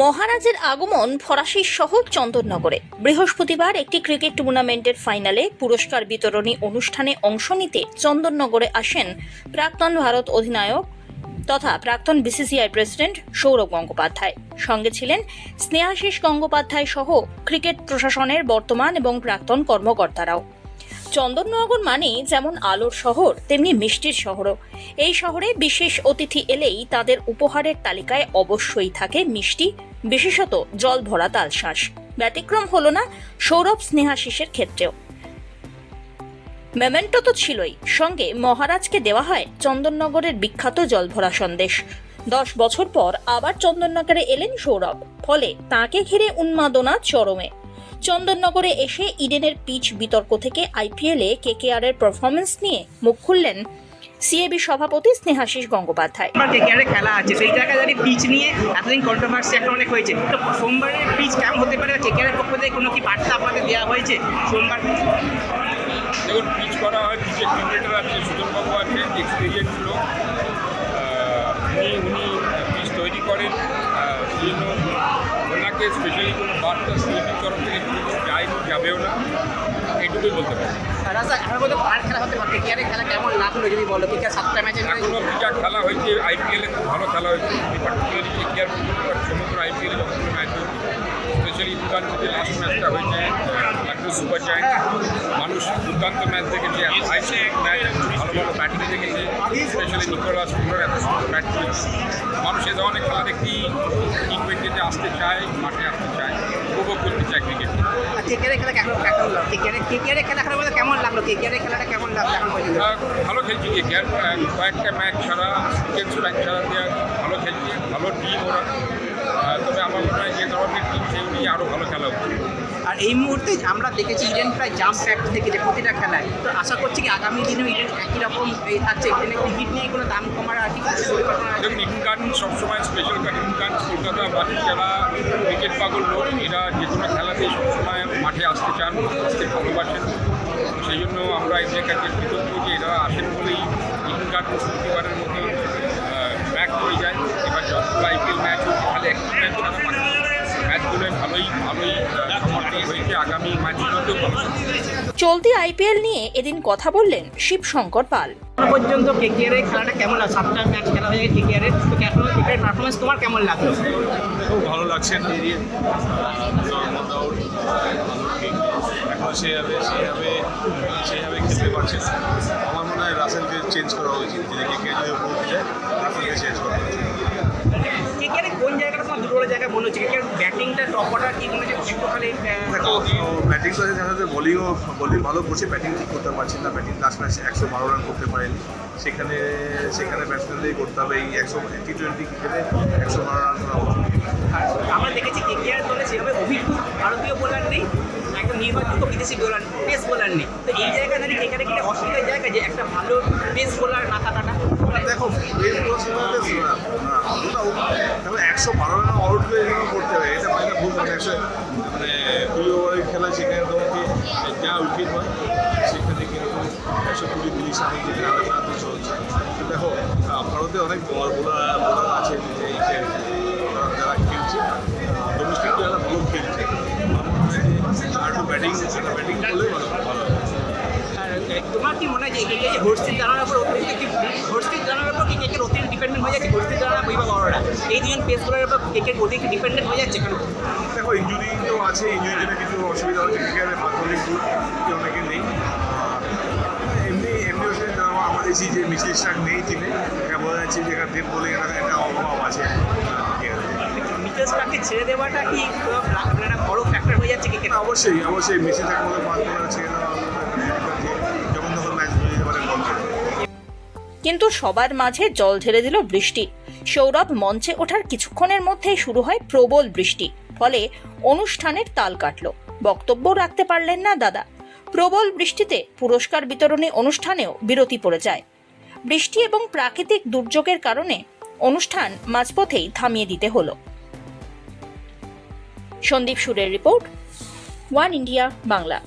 মহারাজের আগমন ফরাসির শহর চন্দননগরে। বৃহস্পতিবার একটি ক্রিকেট টুর্নামেন্টের ফাইনালে পুরস্কার বিতরণী অনুষ্ঠানে অংশ নিতে চন্দননগরে আসেন প্রাক্তন ভারত অধিনায়ক তথা প্রাক্তন বিসিসিআই প্রেসিডেন্ট সৌরভ গঙ্গোপাধ্যায়। সঙ্গে ছিলেন স্নেহাশিস গঙ্গোপাধ্যায় সহ ক্রিকেট প্রশাসনের বর্তমান এবং প্রাক্তন কর্মকর্তারাও। চন্দননগর মানে যেমন আলোর শহর, তেমনি মিষ্টির শহরও। এই শহরে বিশেষ অতিথি এলেই তাদের উপহারের তালিকায় অবশ্যই থাকে মিষ্টি, বিশেষত জল ভরা তালশাঁস। ব্যতিক্রম হলো না সৌরভ স্নেহাশিসের ক্ষেত্রেও। মেমেন্টো তো ছিলই, সঙ্গে মহারাজকে দেওয়া হয় চন্দননগরের বিখ্যাত জলভরা সন্দেশ। দশ বছর পর আবার চন্দননগরে এলেন সৌরভ, ফলে তাকে ঘিরে উন্মাদনা চরমে। চন্দননগরে এসে ইডেনের পিচ বিতর্ক থেকে আইপিএলে কেকেআর এর পারফরমেন্স নিয়ে মুখ খুললেন সিএবি সভাপতি স্নেহাশিস গঙ্গোপাধ্যায়। সোমবার কেকেআরে খেলা আছে সেই জায়গায় দাঁড়িয়ে পিচ নিয়ে এতদিন কন্ট্রোভার্সি একটা অনেক হয়েছে। তো সোমবারের পিচ কেমন হতে পারে কেকেআরের পক্ষ থেকে কোনো কি বার্তা আপনাদের দেওয়া হয়েছে সোমবার? দেখুন পিচ করা হয় পিচে ক্রিকেটার আছে সুদনবাবু আছে এক্সপিরিয়েন্স লোক। উনি উনি পিচ তৈরি করেন। জন্য ওনাকে স্পেশালি কোনো বার্তা সিএপির তরফ থেকে যাবেও না। এইটুকুই বলতে পারি। ম্যাচে এখনও যা খেলা হয়েছে আইপিএলে খুব ভালো খেলা হয়েছে। পার্টিকুলারলি সমগ্র আইপিএলে যতগুলো ম্যাচ স্পেশালি দুর্দান্ত যে লাস্ট ম্যাচটা হয়েছে লখনৌ সুপার জায়েন্ট মানুষ দুর্দান্ত ম্যাচ দেখেছে হাই ম্যাচ ভালো ভালো ব্যাটিং দেখেছে স্পেশালি নিকোলাস পুরোর এত সুন্দর ব্যাট করেছে মানুষ এ ধরনের খেলা দেখতেই টি টোয়েন্টিতে আসতে চায় মাঠে আসতে চায় উপভোগ করতে কেকেআরের খেলা কেমন কেমন লাগল? কেকেআরের কেকেআরের খেলা খেলার মধ্যে কেমন লাগল? কেকেআরের খেলাটা কেমন লাগল এখন পর্যন্ত? ভালো খেলছে কে কয়েকটা ম্যাচ ছাড়া সেকেন্ড ম্যাচ ছাড়া দিয়ে ভালো খেলছে ভালো টিম ওরা। তবে আমার মনে হয় যে ধরনের টিম সেগুলি আরও ভালো খেলা উচিত। আর এই মুহূর্তে আমরা দেখেছি ইডেন প্রায় জাম্প ফ্যাক্ট থেকে যে প্রতিটা খেলায়। তো আশা করছি কি আগামী দিনেও ইডেন একই রকম থাকছে? ইডেনে টিকিট নিয়ে কোনো দাম কমার আর কি কিছু পরিকল্পনা আছে? দেখুন ইডেন গার্ডেন সবসময় স্পেশাল ইডেন গার্ডেন কলকাতাবাসী যারা ক্রিকেট পাগল লোক এরা যে কোনো খেলাতেই সবসময় মাঠে আসতে চান আসতে ভালোবাসেন সেই জন্য আমরা এদের কাছে কৃতজ্ঞ যে এরা আসেন বলেই ইডেন প্রতিবারের মতো ব্যাক হয়ে যায়। এবার যতগুলো আইপিএল ম্যাচ হচ্ছে খালি একটি ম্যাচ ছাড়া ম্যাচগুলো ভালোই ভালোই সমর্থন হয়েছে। আগামী ম্যাচগুলোতেও ভালো চলতি আইপিএল নিয়ে এদিন কথা বললেন শিবশঙ্কর পাল। এখনও পর্যন্ত কেকেআর এর খেলাটা কেমন লাগল? সাতটা ম্যাচ খেলা হয়ে গেছে কেকেআর এর। তো এখনও কেকেআর পারফরমেন্স তোমার কেমন লাগল? খুব ভালো লাগছে না। এখন সেভাবে সেভাবে সেভাবে খেলতে পারছে চেঞ্জ করা উচিত যদি কে যদি বলতে চায় রাসেলকে চেঞ্জ করা উচিত। কোন জায়গাটা তোমার দুর্বল জায়গা মনে হচ্ছে? ব্যাটিংটা টপ অর্ডার কি মনে হচ্ছে ব্যাটিং তো আছে সাথে বোলিংও বোলিং ভালো করছে ব্যাটিং ঠিক করতে পারছে না ব্যাটিং লাস্ট ম্যাচে একশো বারো রান করতে পারেনি। সেখানে সেখানে ব্যাটসম্যানদেরই করতে হবে এই একশো টি টোয়েন্টি ক্রিকেটে একশো বারো রান করা আমরা দেখেছি কেকেআর দলে সেভাবে অভিজ্ঞ ভারতীয় বোলার নেই। একদম নির্ভরযোগ্য বিদেশি বোলার পেস বোলার নেই। তো এই জায়গায় দাঁড়িয়ে কেকেআর কি অসুবিধার জায়গা যে একটা ভালো পেস বোলার না থাকাটা? দেখো বেশ তাহলে একশো বারো রান আউট হয়ে করতে হবে। এটা মানে ভুল একশো মানে দুই খেলা সেখানে যা উইকেট হয়, সেখানে কিন্তু একশো কুড়ি তিরিশ রান যেখানে আলাদা আলাদা চলছে দেখো ভারতে অনেক বোলার বোলার কি এই যে জানার উপর অতিরিক্ত কি হর্ষিত জানার উপর কি কেকের অতিরিক্ত ডিপেন্ডেন্ট হয়ে যাচ্ছে হর্ষিত জানার বৈভব অরোরা এই দুজন পেস বোলারের উপর কেকের অতিরিক্ত ডিপেন্ডেন্ট হয়ে যাচ্ছে কেন দেখো ইঞ্জুরি তো আছে ইঞ্জুরির জন্য কিছু অসুবিধা হচ্ছে ক্রিকেটে মাধ্যমিক গ্রুপ অনেকে নেই। এমনি এমনি যারা আমাদের এই যে মিছিল স্টাক নেই টিমে এটা বোঝা যাচ্ছে যে এখানে ডেট বলে একটা একটা অভাব আছে। ক্রিকেটে। মিচেল স্টারকে ছেড়ে দেওয়াটা কি একটা বড় ফ্যাক্টর হয়ে যাচ্ছে ক্রিকেট অবশ্যই অবশ্যই থাকার মধ্যে পাঁচ বলে ছেড়ে দেওয়া কিন্তু সবার মাঝে জল ঝেড়ে দিল বৃষ্টি। সৌরভ মঞ্চে ওঠার কিছুক্ষণের মধ্যেই শুরু হয় প্রবল বৃষ্টি, ফলে অনুষ্ঠানের তাল কাটল। বক্তব্য রাখতে পারলেন না দাদা। প্রবল বৃষ্টিতে পুরস্কার বিতরণী অনুষ্ঠানেও বিরতি পড়ে যায়। বৃষ্টি এবং প্রাকৃতিক দুর্যোগের কারণে অনুষ্ঠান মাঝপথেই থামিয়ে দিতে হলো। সন্দীপ সুরের রিপোর্ট, ওয়ান ইন্ডিয়া, বাংলা।